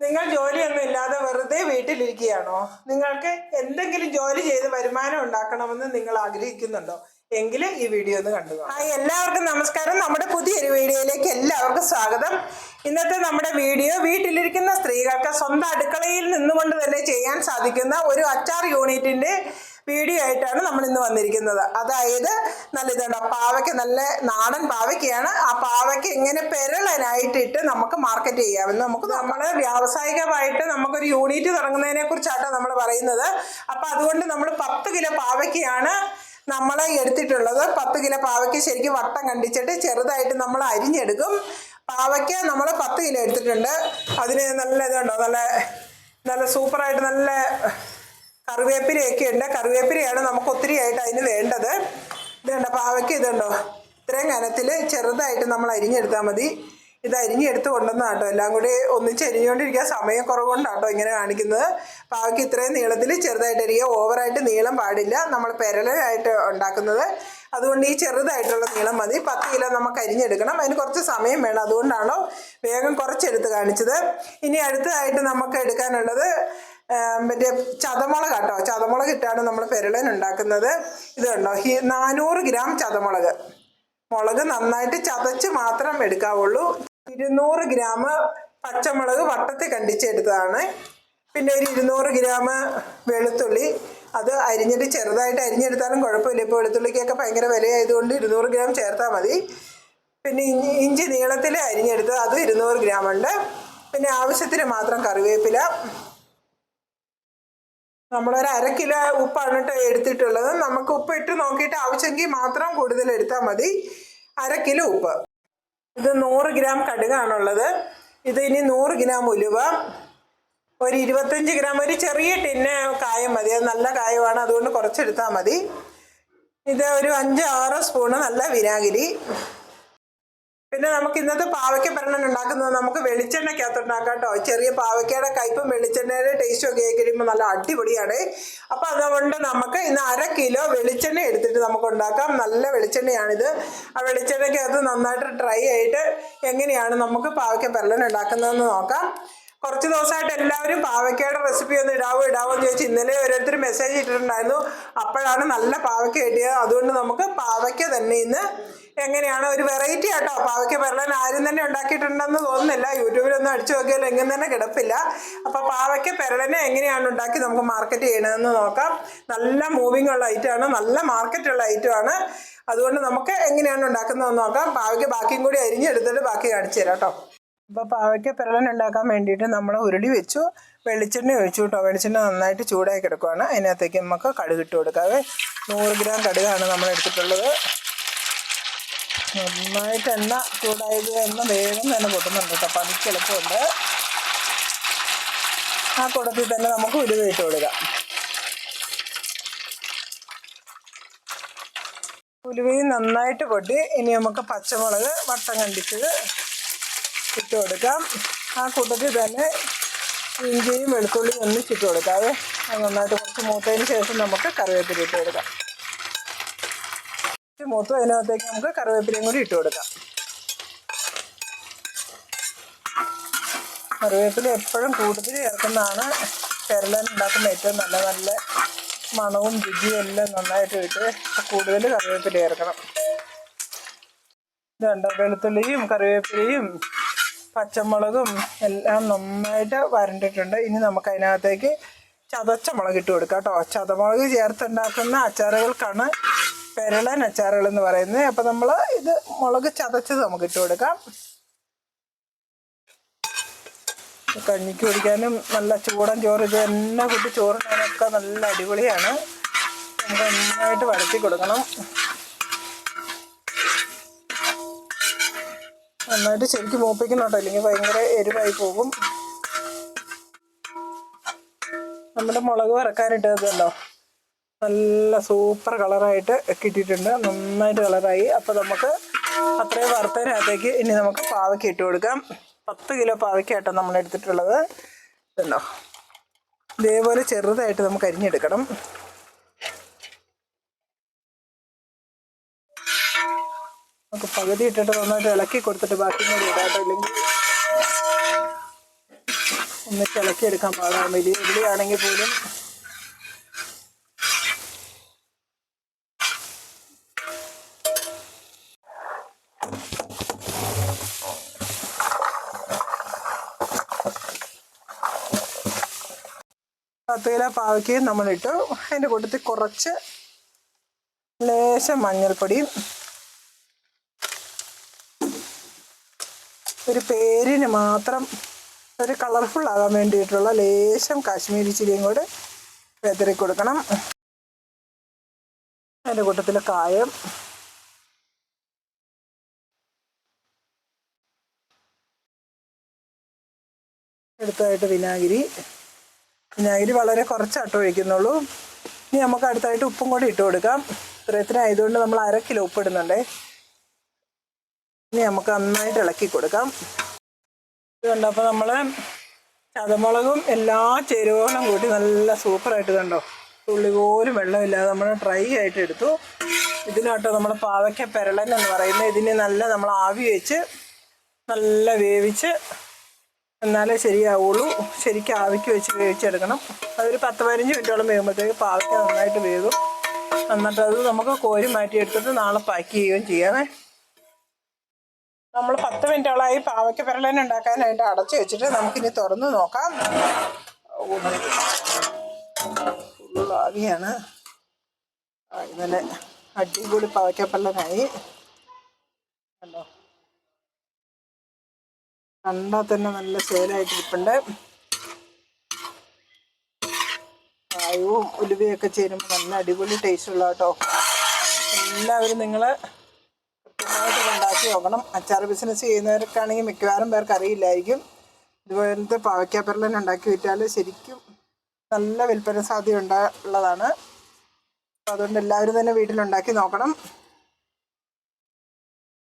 നിങ്ങൾ ജോലിയൊന്നും ഇല്ലാതെ വെറുതെ വീട്ടിലിരിക്കുകയാണോ? നിങ്ങൾക്ക് എന്തെങ്കിലും ജോലി ചെയ്ത് വരുമാനം ഉണ്ടാക്കണമെന്ന് നിങ്ങൾ ആഗ്രഹിക്കുന്നുണ്ടോ? എങ്കിൽ ഈ വീഡിയോ ഒന്ന് കണ്ടു ആ എല്ലാവർക്കും നമസ്കാരം. നമ്മുടെ പുതിയൊരു വീഡിയോയിലേക്ക് എല്ലാവർക്കും സ്വാഗതം. ഇന്നത്തെ നമ്മുടെ വീഡിയോ വീട്ടിലിരിക്കുന്ന സ്ത്രീകൾക്ക് സ്വന്തം അടുക്കളയിൽ നിന്നുകൊണ്ട് തന്നെ ചെയ്യാൻ സാധിക്കുന്ന ഒരു അച്ചാർ യൂണിറ്റിന്റെ വീഡിയോ നമ്മൾ ഇന്ന് വന്നിരിക്കുന്നത്. അതായത് നല്ല ഇതുണ്ട്. പാവയ്ക്ക് നല്ല നാടൻ പാവയ്ക്കയാണ്. ആ പാവയ്ക്ക് എങ്ങനെ പെരളനായിട്ടിട്ട് നമുക്ക് മാർക്കറ്റ് ചെയ്യാമെന്ന് നമുക്ക് നമ്മൾ വ്യാവസായികമായിട്ട് നമുക്കൊരു യൂണിറ്റ് തുടങ്ങുന്നതിനെ കുറിച്ചാട്ടോ നമ്മൾ പറയുന്നത്. അപ്പം അതുകൊണ്ട് നമ്മൾ പത്ത് കിലോ പാവയ്ക്കയാണ് നമ്മൾ എടുത്തിട്ടുള്ളത്. പത്ത് കിലോ പാവയ്ക്ക് ശരിക്കും വട്ടം കണ്ടിച്ചിട്ട് ചെറുതായിട്ട് നമ്മൾ അരിഞ്ഞെടുക്കും. പാവയ്ക്ക് നമ്മൾ പത്ത് കിലോ എടുത്തിട്ടുണ്ട്. അതിന് നല്ല ഇതുണ്ടോ? നല്ല നല്ല സൂപ്പറായിട്ട് നല്ല കറിവേപ്പിലയൊക്കെ ഉണ്ട്. കറിവേപ്പിലയാണ് നമുക്ക് ഒത്തിരി ആയിട്ട് അതിന് വേണ്ടത്. ഇതുണ്ട് പാവയ്ക്ക് ഇതുണ്ടോ? ഇത്രയും കനത്തിൽ ചെറുതായിട്ട് നമ്മൾ അരിഞ്ഞെടുത്താൽ മതി. ഇത് അരിഞ്ഞെടുത്ത് കൊണ്ടുവന്ന കേട്ടോ. എല്ലാം കൂടി ഒന്നിച്ച് അരിഞ്ഞുകൊണ്ടിരിക്കുക. സമയം കുറവുകൊണ്ടാട്ടോ ഇങ്ങനെ കാണിക്കുന്നത്. പാവയ്ക്ക് ഇത്രയും നീളത്തിൽ ചെറുതായിട്ട് അരിയുക. ഓവറായിട്ട് നീളം പാടില്ല. നമ്മൾ പെരലായിട്ട് ഉണ്ടാക്കുന്നത്. അതുകൊണ്ട് ഈ ചെറുതായിട്ടുള്ള നീളം മതി. പത്ത് കിലോ നമുക്ക് അരിഞ്ഞെടുക്കണം. അതിന് കുറച്ച് സമയം വേണം. അതുകൊണ്ടാണോ വേഗം കുറച്ചെടുത്ത് കാണിച്ചത്. ഇനി അടുത്തതായിട്ട് നമുക്ക് എടുക്കാനുള്ളത് മറ്റേ ചതമുളക് കേട്ടോ. ചതമുളക് ഇട്ടാണ് നമ്മൾ പെരളൻ ഉണ്ടാക്കുന്നത്. ഇത് കണ്ടോ നാനൂറ് ഗ്രാം ചതമുളക്. മുളക് നന്നായിട്ട് ചതച്ച് മാത്രം എടുക്കാവുള്ളൂ. ഇരുന്നൂറ് ഗ്രാം പച്ചമുളക് വട്ടത്തിൽ കണ്ടിച്ചെടുത്തതാണ്. പിന്നെ ഒരു ഇരുന്നൂറ് ഗ്രാം വെളുത്തുള്ളി. അത് അരിഞ്ഞിട്ട് ചെറുതായിട്ട് അരിഞ്ഞെടുത്താലും കുഴപ്പമില്ല. ഇപ്പോൾ വെളുത്തുള്ളിക്കൊക്കെ ഭയങ്കര വിലയായതുകൊണ്ട് ഇരുന്നൂറ് ഗ്രാം ചേർത്താൽ മതി. പിന്നെ ഇഞ്ചി ഇഞ്ചി നീളത്തിൽ അരിഞ്ഞെടുത്ത് അതും ഇരുന്നൂറ് ഗ്രാം ഉണ്ട്. പിന്നെ ആവശ്യത്തിന് മാത്രം കറിവേപ്പില. നമ്മളൊരു അര കിലോ ഉപ്പാണ് കേട്ടോ എടുത്തിട്ടുള്ളത്. നമുക്ക് ഉപ്പ് ഇട്ട് നോക്കിയിട്ട് ആവശ്യമെങ്കിൽ മാത്രം കൂടുതൽ എടുത്താൽ മതി. അര കിലോ ഉപ്പ്. ഇത് നൂറ് ഗ്രാം കടുകാണുള്ളത്. ഇത് ഇനി നൂറ് ഗ്രാം ഉലുവ. ഒരു ഇരുപത്തഞ്ച് ഗ്രാം ഒരു ചെറിയ ടിന്ന കായം മതി. അത് നല്ല കായമാണ് അതുകൊണ്ട് കുറച്ചെടുത്താൽ മതി. ഇത് ഒരു അഞ്ച് ആറ് സ്പൂണ് നല്ല വിനാഗിരി. പിന്നെ നമുക്ക് ഇന്നത്തെ പാവയ്ക്ക ഭരണം ഉണ്ടാക്കുന്നത് നമുക്ക് വെളിച്ചെണ്ണയ്ക്കകത്ത് ഉണ്ടാക്കാം കേട്ടോ. ചെറിയ പാവയ്ക്കയുടെ കയ്പും വെളിച്ചെണ്ണയുടെ ടേസ്റ്റും ഒക്കെ ആയി കഴിയുമ്പോൾ നല്ല അടിപൊളിയാണ്. അപ്പം അതുകൊണ്ട് നമുക്ക് ഇന്ന് അര കിലോ വെളിച്ചെണ്ണ എടുത്തിട്ട് നമുക്ക് ഉണ്ടാക്കാം. നല്ല വെളിച്ചെണ്ണയാണിത്. ആ വെളിച്ചെണ്ണയ്ക്കകത്ത് നന്നായിട്ട് ഡ്രൈ ആയിട്ട് എങ്ങനെയാണ് നമുക്ക് പാവയ്ക്ക ഭരണം ഉണ്ടാക്കുന്നതെന്ന് നോക്കാം. കുറച്ച് ദിവസമായിട്ട് എല്ലാവരും പാവയ്ക്കയുടെ റെസിപ്പി ഒന്ന് ഇടാവോ ഇടാവോ എന്ന് ചോദിച്ചു ഇന്നലെ ഓരോരുത്തർ മെസ്സേജ് ഇട്ടിട്ടുണ്ടായിരുന്നു. അപ്പോഴാണ് നല്ല പാവയ്ക്ക കിട്ടിയത്. അതുകൊണ്ട് നമുക്ക് പാവയ്ക്ക തന്നെ ഇന്ന് എങ്ങനെയാണ്? ഒരു വെറൈറ്റി ആട്ടോ. പാവയ്ക്ക പെരളൻ ആരും തന്നെ ഉണ്ടാക്കിയിട്ടുണ്ടെന്ന് തോന്നുന്നില്ല. യൂട്യൂബിലൊന്നും അടിച്ചു നോക്കിയാൽ എങ്ങും തന്നെ കിടപ്പില്ല. അപ്പോൾ പാവയ്ക്ക പെരളനെ എങ്ങനെയാണ് ഉണ്ടാക്കി നമുക്ക് മാർക്കറ്റ് ചെയ്യണമെന്ന് നോക്കാം. നല്ല മൂവിങ് ഉള്ള ഐറ്റമാണ് നല്ല മാർക്കറ്റ് ഉള്ള ഐറ്റമാണ് അതുകൊണ്ട് നമുക്ക് എങ്ങനെയാണ് ഉണ്ടാക്കുന്നതെന്ന് നോക്കാം. പാവയ്ക്ക് ബാക്കിയും കൂടി അരിഞ്ഞെടുത്തിട്ട് ബാക്കി കാണിച്ചു തരാം കേട്ടോ. അപ്പോൾ പാവയ്ക്ക പെരളൻ ഉണ്ടാക്കാൻ വേണ്ടിയിട്ട് നമ്മൾ ഉരുളി വെച്ചു. വെളിച്ചെണ്ണ ഒഴിച്ചു കേട്ടോ. വെളിച്ചെണ്ണ നന്നായിട്ട് ചൂടായി കിടക്കുവാണ്. അതിനകത്തേക്ക് നമുക്ക് കടുക് ഇട്ട് കൊടുക്കാതെ നൂറ് ഗ്രാം കടുകാണ് നമ്മൾ എടുത്തിട്ടുള്ളത്. നന്നായിട്ട് എണ്ണ ചൂടായത് എണ്ണ വേഗം തന്നെ പൊട്ടുന്നുണ്ട് കേട്ടോ. പതിക്ക് എളുപ്പമുണ്ട്. ആ കുടത്തിൽ തന്നെ നമുക്ക് ഉരുവിട്ട് കൊടുക്കാം. ഉലുവയും നന്നായിട്ട് പൊട്ടി. ഇനി നമുക്ക് പച്ചമുളക് വട്ടം കണ്ടിച്ചത് ഇട്ട് കൊടുക്കാം. ആ കൂട്ടത്തിൽ തന്നെ ഇഞ്ചിയും വെളുത്തുള്ളിയും ഒന്നിച്ചിട്ട് കൊടുക്കാം. അത് നന്നായിട്ട് കുറച്ച് മൂത്തതിന് ശേഷം നമുക്ക് കറിവേപ്പില ഇട്ട് കൊടുക്കാം. മൂത്തു അതിനകത്തേക്ക് നമുക്ക് കറിവേപ്പിലയും കൂടി ഇട്ട് കൊടുക്കാം. കറിവേപ്പില എപ്പോഴും കൂടുതൽ ചേർക്കുന്നതാണ് പെരളൻ ഉണ്ടാക്കുന്ന ഏറ്റവും നല്ല നല്ല മണവും രുചിയും എല്ലാം നന്നായിട്ട് ഇട്ട് കൂടുതൽ കറിവേപ്പില ചേർക്കണം. രണ്ട വെളുത്തുള്ളിയും കറിവേപ്പിലയും പച്ചമുളകും എല്ലാം നന്നായിട്ട് വരണ്ടിട്ടുണ്ട്. ഇനി നമുക്ക് അതിനകത്തേക്ക് ചതച്ച മുളക് ഇട്ട് കൊടുക്കാം കേട്ടോ. ചതമുളക് ചേർത്തുണ്ടാക്കുന്ന അച്ചാറുകൾക്കാണ് പെരളൻ അച്ചാറുകൾ എന്ന് പറയുന്നത്. അപ്പം നമ്മൾ ഇത് മുളക് ചതച്ചത് നമുക്ക് ഇട്ട് കൊടുക്കാം. കഞ്ഞിക്ക് കുടിക്കാനും നല്ല ചൂടൻ ചോറ്. ഇത് എന്നെ കൂട്ടി ചോറിനൊക്കെ നല്ല അടിപൊളിയാണ്. നമുക്ക് നന്നായിട്ട് വഴറ്റി കൊടുക്കണം. നന്നായിട്ട് ശരിക്കും മൂപ്പിക്കണം കേട്ടോ. അല്ലെങ്കിൽ ഭയങ്കര എരിവായി പോകും. നമ്മുടെ മുളക് വറക്കാനിട്ടതല്ലോ നല്ല സൂപ്പർ കളറായിട്ട് കിട്ടിയിട്ടുണ്ട്. നന്നായിട്ട് കളറായി. അപ്പോൾ നമുക്ക് അത്രയും വറുത്തതിനകത്തേക്ക് ഇനി നമുക്ക് പാവയ്ക്ക് ഇട്ട് കൊടുക്കാം. പത്ത് കിലോ പാവയ്ക്ക ആട്ടോ നമ്മൾ എടുത്തിട്ടുള്ളത്. ഇതുണ്ടോ? ഇതേപോലെ ചെറുതായിട്ട് നമുക്ക് അരിഞ്ഞെടുക്കണം. നമുക്ക് പകുതി ഇട്ടിട്ട് നന്നായിട്ട് ഇളക്കി കൊടുത്തിട്ട് ബാക്കി കൂടി ഇടാട്ടോ ഇല്ലെങ്കിൽ ഒന്ന് എടുക്കാൻ പാടാം. വലിയ ഉള്ളിയാണെങ്കിൽ പോലും കിലോ പാവയ്ക്കയും നമ്മളിട്ടു അതിന്റെ കൂട്ടത്തിൽ കുറച്ച് ലേശം മഞ്ഞൾപ്പൊടിയും ഒരു പേരിന് മാത്രം ഒരു കളർഫുൾ ആകാൻ വേണ്ടിയിട്ടുള്ള ലേശം കാശ്മീരി ചിരിയും കൂടെ വെതറി കൊടുക്കണം. അതിന്റെ കൂട്ടത്തിൽ കായം. എടുത്തായിട്ട് വിനാഗിരി. വിനാഗിരി വളരെ കുറച്ചാട്ടോ ഒഴിക്കുന്നുള്ളൂ. ഇനി നമുക്ക് അടുത്തായിട്ട് ഉപ്പും കൂടി ഇട്ട് കൊടുക്കാം. ഇത്രയത്തിനായതുകൊണ്ട് നമ്മൾ അര കിലോ ഉപ്പ് ഇടുന്നുണ്ടേ. ഇനി നമുക്ക് നന്നായിട്ട് ഇളക്കി കൊടുക്കാം. ഇതുണ്ട് അപ്പോൾ നമ്മൾ ചതമുളകും എല്ലാ ചേരുവകളും കൂട്ടി നല്ല സൂപ്പറായിട്ട് കണ്ടോ? ഉള്ളി പോലും വെള്ളമില്ലാതെ നമ്മൾ ഡ്രൈ ആയിട്ട് എടുത്തു. ഇതിനാട്ടോ നമ്മൾ പാവയ്ക്ക പെരളൻ എന്ന് പറയുന്നത്. ഇതിനെ നല്ല നമ്മൾ ആവി വെച്ച് നല്ല വേവിച്ച് എന്നാലേ ശരിയാവുള്ളൂ. ശരിക്കും ആവിക്ക് വെച്ച് വേവിച്ചെടുക്കണം. അതൊരു പത്ത് പതിനഞ്ച് മിനിറ്റോളം വേകുമ്പോഴത്തേക്ക് പാവയ്ക്ക നന്നായിട്ട് വേകും. എന്നിട്ട് അത് നമുക്ക് കോരി മാറ്റി എടുത്തിട്ട് നാളെ പാക്ക് ചെയ്യുകയും ചെയ്യാമേ. നമ്മൾ പത്ത് മിനിറ്റോളായി പാവയ്ക്ക പെരളൻ ഉണ്ടാക്കാനായിട്ട് അടച്ചു വെച്ചിട്ട് നമുക്കിനി തുറന്ന് നോക്കാം. ഭാവിയാണ് ഇന്നലെ അടിപൊളി പാവയ്ക്ക പെരളനായി കണ്ടോ? കണ്ടാൽ തന്നെ നല്ല സേലായിട്ട് ഇരിപ്പുണ്ട്. കായവും ഉലുവയൊക്കെ ചേരുമ്പോൾ നല്ല അടിപൊളി ടേസ്റ്റ് ഉള്ള കേട്ടോ. എല്ലാവരും നിങ്ങൾ കൃത്യമായിട്ട് ഉണ്ടാക്കി നോക്കണം. അച്ചാർ ബിസിനസ് ചെയ്യുന്നവർക്കാണെങ്കിൽ മിക്കവാറും പേർക്ക് അറിയില്ലായിരിക്കും. ഇതുപോലത്തെ പാവയ്ക്കാപ്പരലൻ ഉണ്ടാക്കി വിറ്റാൽ ശരിക്കും നല്ല വിൽപ്പന സാധ്യത ഉള്ള ഉള്ളതാണ്. അപ്പോൾ അതുകൊണ്ട് എല്ലാവരും തന്നെ വീട്ടിലുണ്ടാക്കി നോക്കണം.